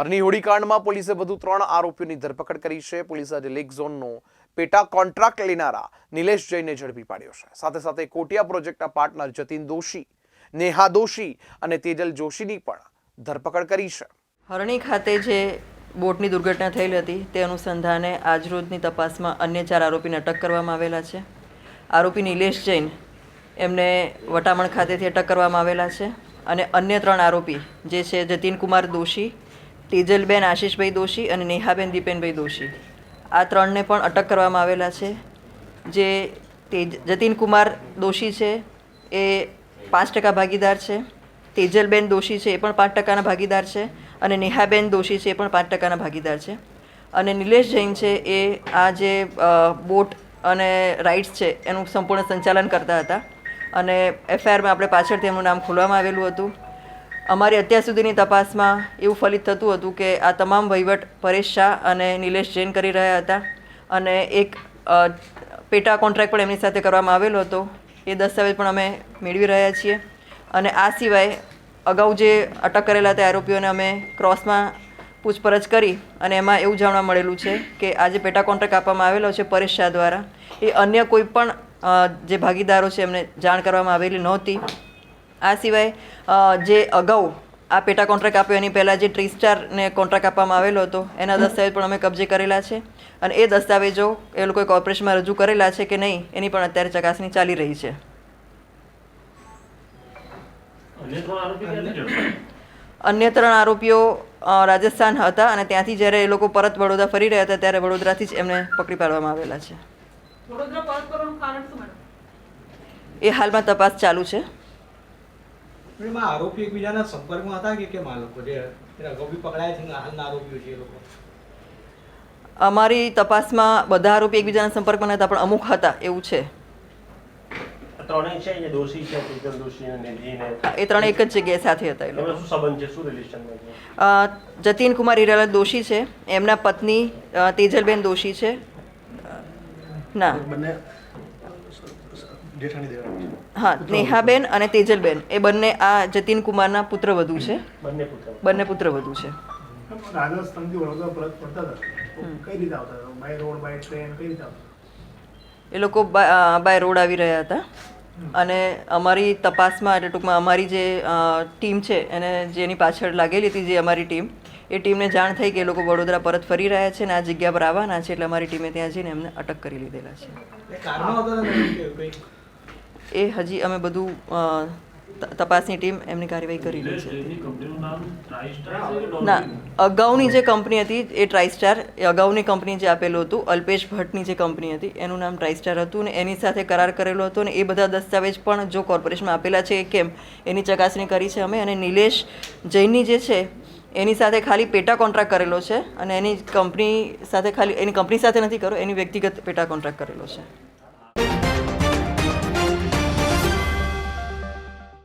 હરની હોડીકાંડમાં પોલીસે વધુ ત્રણ આરોપીઓની ધરપકડ કરી છે. પોલીસે આજે લેક ઝોનનો પેટા કોન્ટ્રાક્ટ લેનારા નિલેશ જૈનને ઝડપી પાડ્યો છે. સાથે સાથે કોટિયા પ્રોજેક્ટના પાર્ટનર જતીન દોશી, નેહા દોશી અને તેજલ જોશીની પણ ધરપકડ કરી છે. હરણી ખાતે જે બોટની દુર્ઘટના થયેલી હતી તે અનુસંધાને આજરોજની તપાસમાં અન્ય ચાર આરોપીને અટક કરવામાં આવેલા છે. આરોપી નિલેશ જૈન એમને વટામણ ખાતેથી અટક કરવામાં આવેલા છે અને અન્ય ત્રણ આરોપી જે છે જતીન કુમાર દોશી તેજલબેન, આશીષભાઈ દોશી અને નેહાબેન દીપેનભાઈ દોશી. આ ત્રણને પણ અટક કરવામાં આવેલા છે. જે તેજ, જતીન કુમાર દોશી છે, એ પાંચ ટકા ભાગીદાર છે. તેજલબેન દોશી છે, એ પણ પાંચ ટકાના ભાગીદાર છે. અને નેહાબેન દોશી છે, એ પણ પાંચ ટકાના ભાગીદાર છે. અને નિલેશ જૈન છે, એ આ જે બોટ અને રાઇડ્સ છે, એનું સંપૂર્ણ સંચાલન કરતા હતા. અને એફઆઈઆરમાં આપણે પાછળથી એમનું નામ ખોલવામાં આવેલું હતું. અમારી અત્યાર સુધીની તપાસમાં એવું ફલિત થતું હતું કે આ તમામ વહીવટ પરેશ શાહ અને નિલેશ જૈન કરી રહ્યા હતા અને એક પેટા કોન્ટ્રાક્ટ પણ એમની સાથે કરવામાં આવેલો હતો. એ દસ્તાવેજ પણ અમે મેળવી રહ્યા છીએ. અને આ સિવાય અગાઉ જે અટક કરેલા હતા આરોપીઓને અમે ક્રોસમાં પૂછપરછ કરી અને એમાં એવું જાણવા મળેલું છે કે આ જે પેટા કોન્ટ્રાક્ટ આપવામાં આવેલો છે પરેશ શાહ દ્વારા, એ અન્ય કોઈ પણ જે ભાગીદારો છે એમને જાણ કરવામાં આવેલી નહોતી. આ સિવાય જે અગાઉ આ પેટા કોન્ટ્રાક્ટ આપ્યો એની પહેલાં જે ટ્રી સ્ટારને કોન્ટ્રાક્ટ આપવામાં આવેલો હતો એના દસ્તાવેજ પણ અમે કબજે કરેલા છે. અને એ દસ્તાવેજો એ લોકોએ કોર્પોરેશનમાં રજૂ કરેલા છે કે નહીં એની પણ અત્યારે ચકાસણી ચાલી રહી છે. અન્ય ત્રણ આરોપી ક્યાંથી ઝડપાયા? અન્ય ત્રણ આરોપીઓ રાજસ્થાન હતા અને ત્યાંથી જ્યારે એ લોકો પરત વડોદરા ફરી રહ્યા હતા ત્યારે વડોદરાથી જ એમને પકડી પાડવામાં આવેલા છે. વડોદરા પરત કરવાનું કારણ શું મેડમ? એ હાલમાં તપાસ ચાલુ છે. એમાં આરોપી એકબીજાના સંપર્કમાં હતા કે કેમ આ લોકો? જે અગાઉ બી પકડાયા છે હાલના આરોપીઓ છે એ લોકો. અમારી તપાસમાં બધા આરોપી એકબીજાના સંપર્કમાં હતા પણ અમુક હતા એવું છે. ત્રણેય છે જે દોષી છે તેજલ દોષી અને એ ત્રણ એક જ જગ્યાએ સાથે હતા એ લોકો. શું સંબંધ છે? શું રિલેશનમાં જતીન કુમાર હિરાલાલ દોષી છે એમના પત્ની તેજલબેન દોષી છે. ના. બંને હા નેહાબેન અને તેજલબેન. એ બંને આ જતીન કુમારના પુત્રવધુ છે. બંને પુત્ર બંને પુત્રવધુ છે. એ લોકો બાય રોડ આવી રહ્યા હતા. અને અમારી તપાસમાં એટલે ટૂંકમાં અમારી જે ટીમ છે એને જેની પાછળ લાગેલી હતી જે અમારી ટીમ એ ટીમને જાણ થઈ કે એ લોકો વડોદરા પરત ફરી રહ્યા છે ને આ જગ્યા પર આવવાના છે એટલે અમારી ટીમે ત્યાં જઈને એમને અટક કરી લીધેલા છે. એ હજી અમે બધું તપાસની ટીમ એમની કાર્યવાહી કરી રહી છે. ના અગાઉની જે કંપની હતી એ ટ્રાઇસ્ટાર એ અગાઉની કંપની જે આપેલું હતું અલ્પેશ ભટ્ટની જે કંપની હતી એનું નામ ટ્રાઇસ્ટાર હતું ને એની સાથે કરાર કરેલો હતો ને એ બધા દસ્તાવેજ પણ જો કોર્પોરેશનમાં આપેલા છે કેમ એની ચકાસણી કરી છે અમે અને નિલેશ જૈનની જે છે એની સાથે ખાલી પેટા કોન્ટ્રાક્ટ કરેલો છે અને એની કંપની સાથે ખાલી એની કંપની સાથે નથી કર્યો એની વ્યક્તિગત પેટા કોન્ટ્રાક્ટ કરેલો છે.